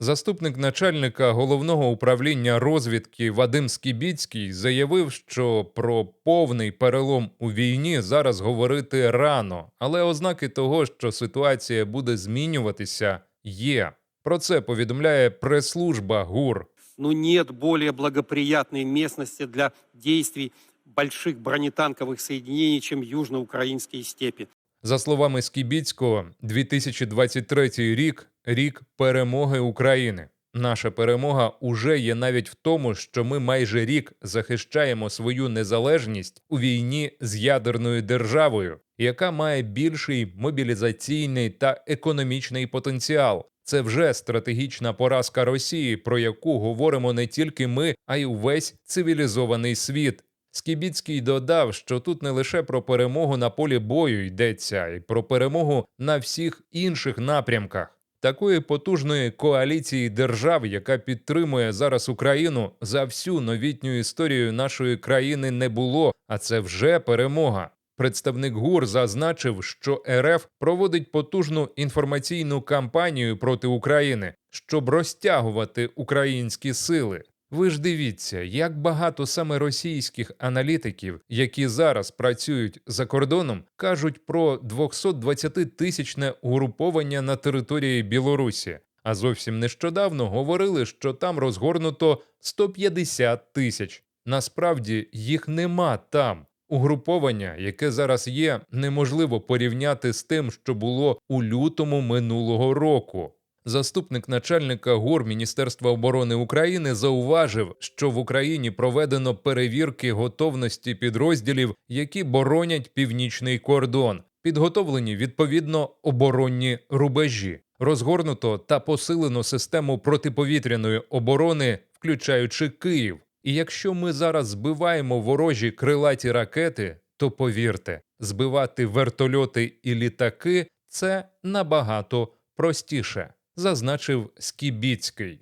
Заступник начальника головного управління розвідки Вадим Скібіцький заявив, що про повний перелом у війні зараз говорити рано, але ознаки того, що ситуація буде змінюватися, є. Про це повідомляє прес-служба ГУР. ну, нет более благоприятной местности для действий больших бронетанковых соединений, чем южноукраинские степи. За словами Скібіцького, 2023 рік рік перемоги України. Наша перемога уже є навіть в тому, що ми майже рік захищаємо свою незалежність у війні з ядерною державою, яка має більший мобілізаційний та економічний потенціал. Це вже стратегічна поразка Росії, про яку говоримо не тільки ми, а й увесь цивілізований світ. Скібіцький додав, що тут не лише про перемогу на полі бою йдеться, і про перемогу на всіх інших напрямках. Такої потужної коаліції держав, яка підтримує зараз Україну, за всю новітню історію нашої країни не було, а це вже перемога. Представник ГУР зазначив, що РФ проводить потужну інформаційну кампанію проти України, щоб розтягувати українські сили. Ви ж дивіться, як багато саме російських аналітиків, які зараз працюють за кордоном, кажуть про 220-тисячне угруповання на території Білорусі. А зовсім нещодавно говорили, що там розгорнуто 150 тисяч. Насправді їх нема там. Угруповання, яке зараз є, неможливо порівняти з тим, що було у лютому минулого року. Заступник начальника ГУР Міністерства оборони України зауважив, що в Україні проведено перевірки готовності підрозділів, які боронять північний кордон. Підготовлені відповідно оборонні рубежі, розгорнуто та посилено систему протиповітряної оборони, включаючи Київ. І якщо ми зараз збиваємо ворожі крилаті ракети, то повірте, збивати вертольоти і літаки це набагато простіше, зазначив Скібіцький.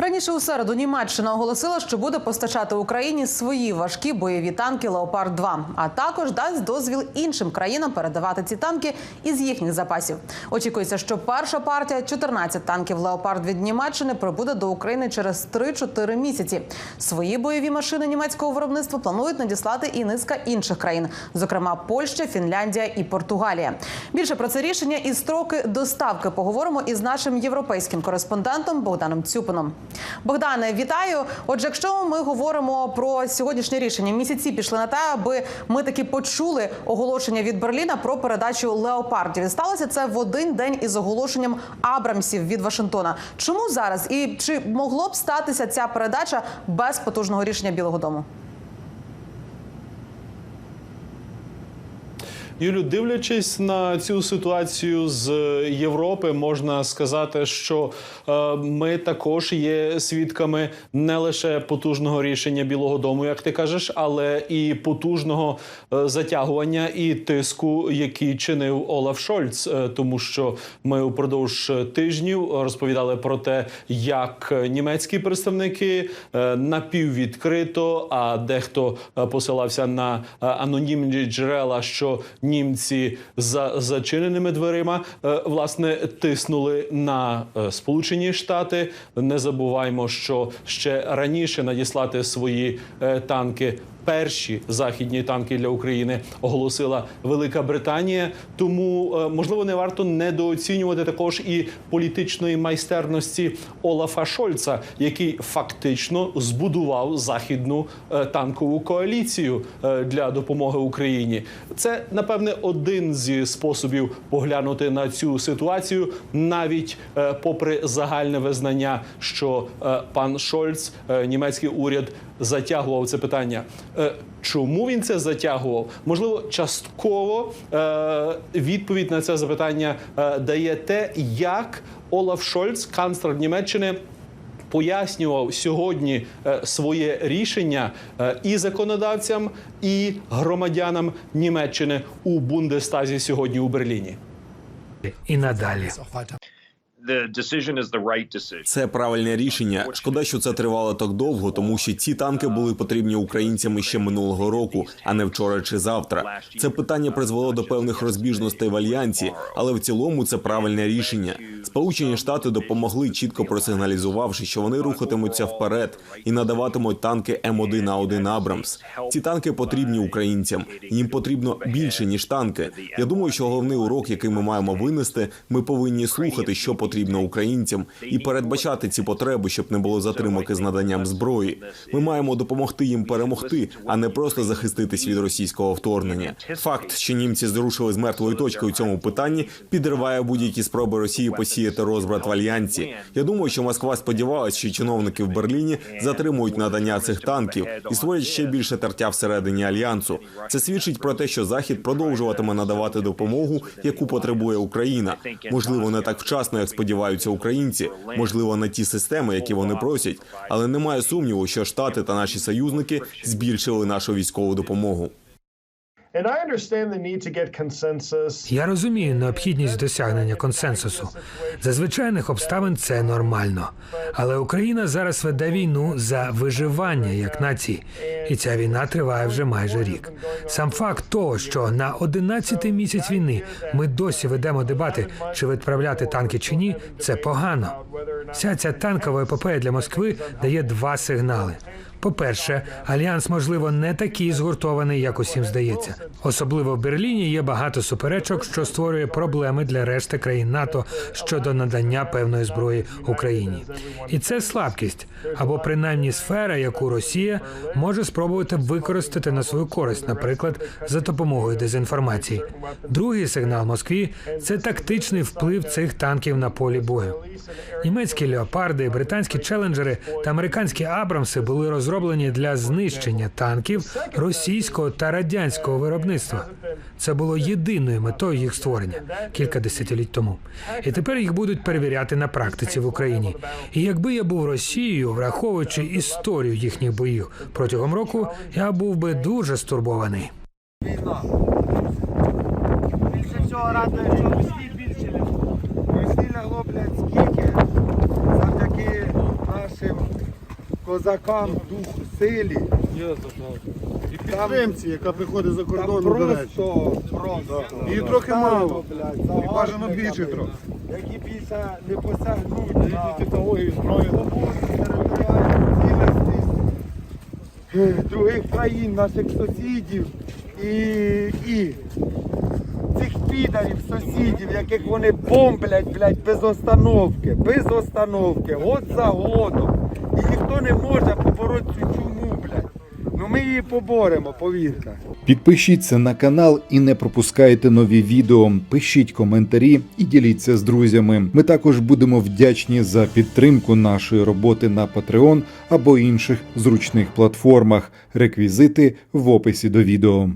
Раніше у середу Німеччина оголосила, що буде постачати Україні свої важкі бойові танки Леопард 2 а також дасть дозвіл іншим країнам передавати ці танки із їхніх запасів. Очікується, що перша партія 14 танків Леопард від Німеччини прибуде до України через 3-4 місяці. Свої бойові машини німецького виробництва планують надіслати і низка інших країн, зокрема Польща, Фінляндія і Португалія. Більше про це рішення і строки доставки поговоримо із нашим європейським кореспондентом Богданом Цюпином. Богдане, вітаю. Отже, якщо ми говоримо про сьогоднішнє рішення, місяці пішли на те, аби ми таки почули оголошення від Берліна про передачу леопардів. Сталося це в один день із оголошенням Абрамсів від Вашингтона. Чому зараз і чи могло б статися ця передача без потужного рішення Білого Дому? Юлю, дивлячись на цю ситуацію з Європи, можна сказати, що е, ми також є свідками не лише потужного рішення Білого Дому, як ти кажеш, але і потужного е, затягування і тиску, який чинив Олаф Шольц, Е, тому що ми упродовж тижнів розповідали про те, як німецькі представники е, напіввідкрито, а дехто е, посилався на е, анонімні джерела, що німці за зачиненими дверима е, власне тиснули на е, Сполучені Штати. Не забуваємо, що ще раніше надіслати свої е, танки. Перші західні танки для України оголосила Велика Британія. Тому е, можливо не варто недооцінювати також і політичної майстерності Олафа Шольца, який фактично збудував західну е, танкову коаліцію е, для допомоги Україні. Це напевне один зі способів поглянути на цю ситуацію, навіть попри загальне визнання, що пан Шольц, німецький уряд затягував це питання. Е, Чому він це затягував? Можливо, частково е, відповідь на це запитання е, дає те, як Олаф Шольц, канцлер Німеччини, пояснював сьогодні своє рішення і законодавцям, і громадянам Німеччини у Бундестазі сьогодні у Берліні. і надалі. Це правильне рішення. Шкода, що це тривало так довго, тому що ці танки були потрібні українцям ще минулого року, а не вчора чи завтра. Це питання призвело до певних розбіжностей в альянсі, але в цілому це правильне рішення. Сполучені Штати допомогли, чітко просигналізувавши, що вони рухатимуться вперед і надаватимуть танки М1 а 1 Абрамс. Ці танки потрібні українцям. Їм потрібно більше ніж танки. Я думаю, що головний урок, який ми маємо винести, ми повинні слухати, що потрібно українцям, і передбачати ці потреби, щоб не було затримок із наданням зброї. Ми маємо допомогти їм перемогти, а не просто захиститись від російського вторгнення. Факт, що німці зрушили з мертвої точки у цьому питанні, підриває будь-які спроби Росії посіяти розбрат в альянсі. Я думаю, що Москва сподівалась, що чиновники в Берліні затримують надання цих танків і створять ще більше тертя всередині альянсу. Це свідчить про те, що Захід продовжуватиме надавати допомогу, яку потребує Україна. Можливо, не так вчасно, як сподіваються українці, можливо, на ті системи, які вони просять, але немає сумніву, що Штати та наші союзники збільшили нашу військову допомогу. Я розумію необхідність досягнення консенсусу. За звичайних обставин це нормально. Але Україна зараз веде війну за виживання як нації, і ця війна триває вже майже рік. Сам факт того, що на 11-й місяць війни ми досі ведемо дебати, чи відправляти танки чи ні, це погано. Вся ця танкова епопея для Москви дає два сигнали. По-перше, альянс, можливо, не такий згуртований, як усім здається. Особливо в Берліні є багато суперечок, що створює проблеми для решти країн НАТО щодо надання певної зброї Україні. І це слабкість або принаймні сфера, яку Росія може спробувати використати на свою користь, наприклад, за допомогою дезінформації. Другий сигнал Москві це тактичний вплив цих танків на полі бою. Німецькі леопарди, британські челенджери та американські Абрамси були розроблені для знищення танків російського та радянського виробництва. Це було єдиною метою їх створення кілька десятиліть тому. І тепер їх будуть перевіряти на практиці в Україні. І якби я був Росією, враховуючи історію їхніх боїв протягом року, я був би дуже стурбований. Більше всього радує, що весіль більше не було. Весіль лягло, блядь, скільки завдяки нашим козакам, духу, силі. І підтримці, яка приходить за Там до речі. просто, просто. Її трохи мало. І бажано більше трохи. Які більше не посягнуть на технології, зброї. цілісність других країн, наших сусідів і, і цих підарів, сусідів, яких вони бомблять, блядь, без остановки, без остановки, год за годом. Ніхто не може побороти цю чуму, блядь. Ну ми її поборемо, повірте. Підпишіться на канал і не пропускайте нові відео. Пишіть коментарі і діліться з друзями. Ми також будемо вдячні за підтримку нашої роботи на Patreon або інших зручних платформах. Реквізити в описі до відео.